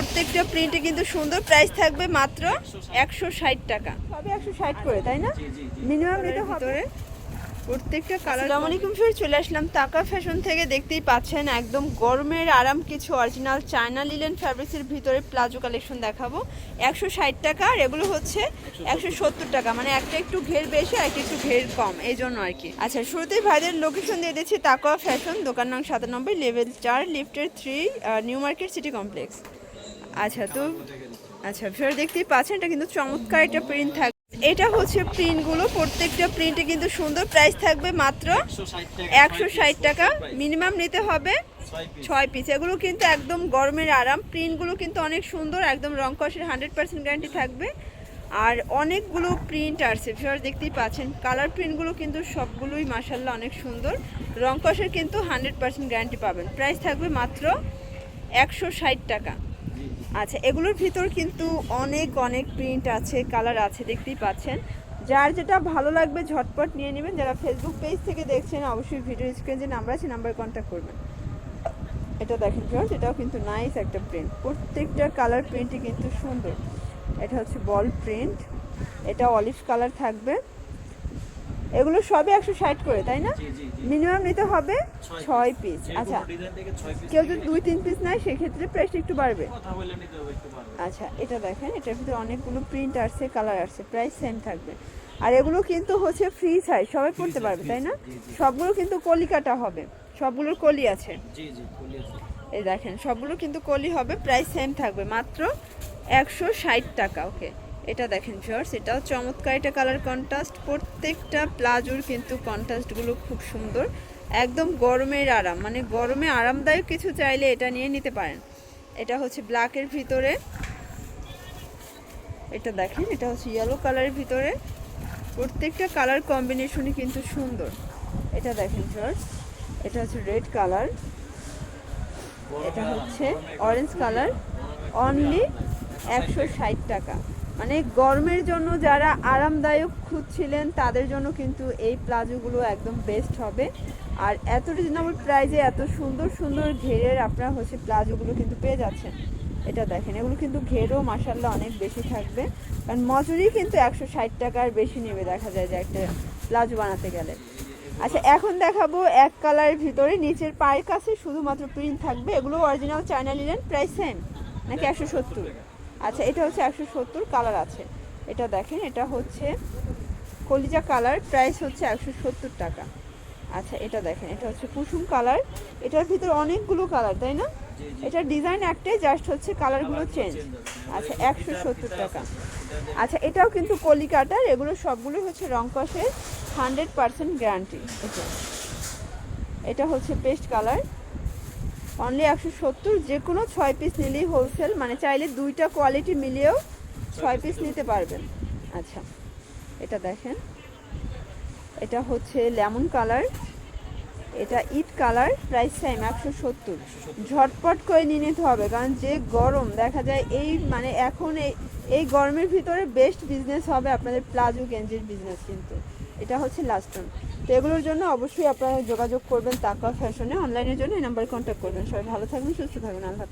প্রত্যেকটা প্রিন্টে কিন্তু সুন্দর প্রাইস থাকবে মাত্র একশো ষাট টাকা। সবই একশো ষাট করে তাই না? মিনিমাম এটা ভিতরে প্রত্যেকটা কালার আসসালামু আলাইকুম ফির চলে আসলাম টাকা ফ্যাশন থেকে। দেখতেই পাচ্ছেন একদম গরমের আরাম কিছু অরিজিনাল চায়না লিলেন ফ্যাব্রিক্সের ভিতরে প্লাজো কালেকশন দেখাবো। একশো ষাট টাকা আর এগুলো হচ্ছে একশো সত্তর টাকা। মানে একটা একটু ঘের বেশি আর একটা একটু ঘের কম এই জন্য আর কি। আচ্ছা শুরুতেই ভাইদের লোকেশন দিয়ে দিচ্ছি তাকোয়া ফ্যাশন দোকান নং সাতানব্বই লেভেল চার লিফটের three New Market City complex আচ্ছা তো আচ্ছা ফের দেখতেই পাচ্ছেন, এটা কিন্তু চমৎকার একটা প্রিন্ট থাকবে এটা হচ্ছে প্রিন্টগুলো প্রত্যেকটা প্রিন্টে কিন্তু সুন্দর প্রাইস থাকবে মাত্র একশো ষাট টাকা মিনিমাম নিতে হবে ছয় পিস এগুলো কিন্তু একদম গরমের আরাম প্রিন্টগুলো কিন্তু অনেক সুন্দর, একদম রং কষের হান্ড্রেড পার্সেন্ট গ্যারান্টি থাকবে, আর অনেকগুলো প্রিন্ট আসছে ফিওর দেখতেই পাচ্ছেন কালার প্রিন্টগুলো কিন্তু সবগুলোই মাসাল্লাহ অনেক সুন্দর, রং কষের কিন্তু হান্ড্রেড পার্সেন্ট গ্যারান্টি পাবেন প্রাইস থাকবে মাত্র একশো ষাট টাকা। আচ্ছা এগুলোর ভিতর কিন্তু অনেক অনেক প্রিন্ট আছে কালার আছে, দেখতেই পাচ্ছেন। যার যেটা ভালো লাগবে ঝটপট নিয়ে নেবেন। যারা ফেসবুক পেজ থেকে দেখছেন, অবশ্যই ভিডিও স্ক্রিনে যে নাম্বার আছে নাম্বারে কন্ট্যাক্ট করবেন। এটা দেখেন ফ্রেন্ডস এটাও কিন্তু নাইস একটা প্রিন্ট প্রত্যেকটা কালার প্রিন্টই কিন্তু সুন্দর। এটা হচ্ছে বল প্রিন্ট এটা অলিভ কালার থাকবে। এগুলো সবই একশো ষাট করে তাই না? মিনিমাম নিতে হবে ছয় পিস আচ্ছা। কেউ যদি দুই তিন পিস নেয় সেক্ষেত্রে প্রাইসটা একটু বাড়বে। আচ্ছা এটা দেখেন এটার ভিতরে অনেকগুলো প্রিন্ট আসছে কালার আসছে প্রাইস সেম থাকবে। আর এগুলো কিন্তু হচ্ছে ফ্রি সাইজ সবাই পড়তে পারবে তাই না? সবগুলো কিন্তু কলি কাটা হবে সবগুলোর কলি আছে। এই দেখেন সবগুলো কিন্তু কলি হবে প্রাইস সেম থাকবে মাত্র একশো ষাট টাকা ওকে এটা দেখেন ফিওর্স এটাও চমৎকার। এটা কালার কন্ট্রাস্ট প্রত্যেকটা প্লাজোর কিন্তু কন্ট্রাস্টগুলো খুব সুন্দর। একদম গরমের আরাম মানে গরমে আরামদায়ক কিছু চাইলে এটা নিয়ে নিতে পারেন। এটা হচ্ছে ব্ল্যাকের ভিতরে। এটা দেখেন, এটা হচ্ছে ইয়েলো কালারের ভিতরে। প্রত্যেকটা কালার কম্বিনেশনই কিন্তু সুন্দর। এটা দেখেন ফিওর্স এটা হচ্ছে রেড কালার এটা হচ্ছে অরেঞ্জ কালার অনলি একশো ষাট টাকা। মানে গরমের জন্য যারা আরামদায়ক খুঁজছিলেন, তাদের জন্য কিন্তু এই প্লাজোগুলো একদম বেস্ট হবে। আর এত রিজনেবল প্রাইজে এত সুন্দর সুন্দর ঘেরের আপনারা হচ্ছে প্লাজোগুলো কিন্তু পেয়ে যাচ্ছেন। এটা দেখেন, এগুলো কিন্তু ঘেরও মাসাল্লাহ অনেক বেশি থাকবে। কারণ মজুরি কিন্তু একশো ষাট টাকার বেশি নেবে, দেখা যায় যে একটা প্লাজো বানাতে গেলে। আচ্ছা এখন দেখাবো এক কালারের ভিতরে। নিচের পায়ের কাছে শুধুমাত্র প্রিন্ট থাকবে। এগুলো অরিজিনাল চায়না নিলেন প্রাইস সেম নাকি একশো সত্তর? আচ্ছা এটা হচ্ছে একশো সত্তর কালার আছে। এটা দেখেন এটা হচ্ছে কলিজা কালার প্রাইস হচ্ছে একশো সত্তর টাকা। আচ্ছা এটা দেখেন এটা হচ্ছে কুসুম কালার এটার ভিতরে অনেকগুলো কালার তাই না? এটার ডিজাইন একটাই জাস্ট হচ্ছে কালারগুলো চেঞ্জ আচ্ছা একশো সত্তর টাকা। আচ্ছা এটাও কিন্তু কলিকাটার এগুলো সবগুলো হচ্ছে রং কষের হান্ড্রেড পার্সেন্ট গ্যারান্টি এটা এটা হচ্ছে পেস্ট কালার অনলি একশো সত্তর যে কোনো ছয় পিস নিলেই হোলসেল মানে চাইলে দুইটা কোয়ালিটি মিলিয়েও ছয় পিস নিতে পারবেন। আচ্ছা এটা দেখেন। এটা হচ্ছে লেমন কালার এটা ইট কালার প্রাইস টাইম একশো সত্তর। ঝটপট করে নিয়ে নিতে হবে, কারণ যে গরম, দেখা যায় এই মানে এখন এই এই গরমের ভিতরে বেস্ট বিজনেস হবে আপনাদের প্লাজো গেঞ্জির বিজনেস কিন্তু। এটা হচ্ছে লাস্ট টাইম তো এগুলোর জন্য অবশ্যই আপনারা যোগাযোগ করবেন তাকা ফ্যাশনে অনলাইনের জন্য এই নাম্বারে কন্ট্যাক্ট করবেন। সবাই ভালো থাকবেন, সুস্থ থাকবেন, আল্লাহ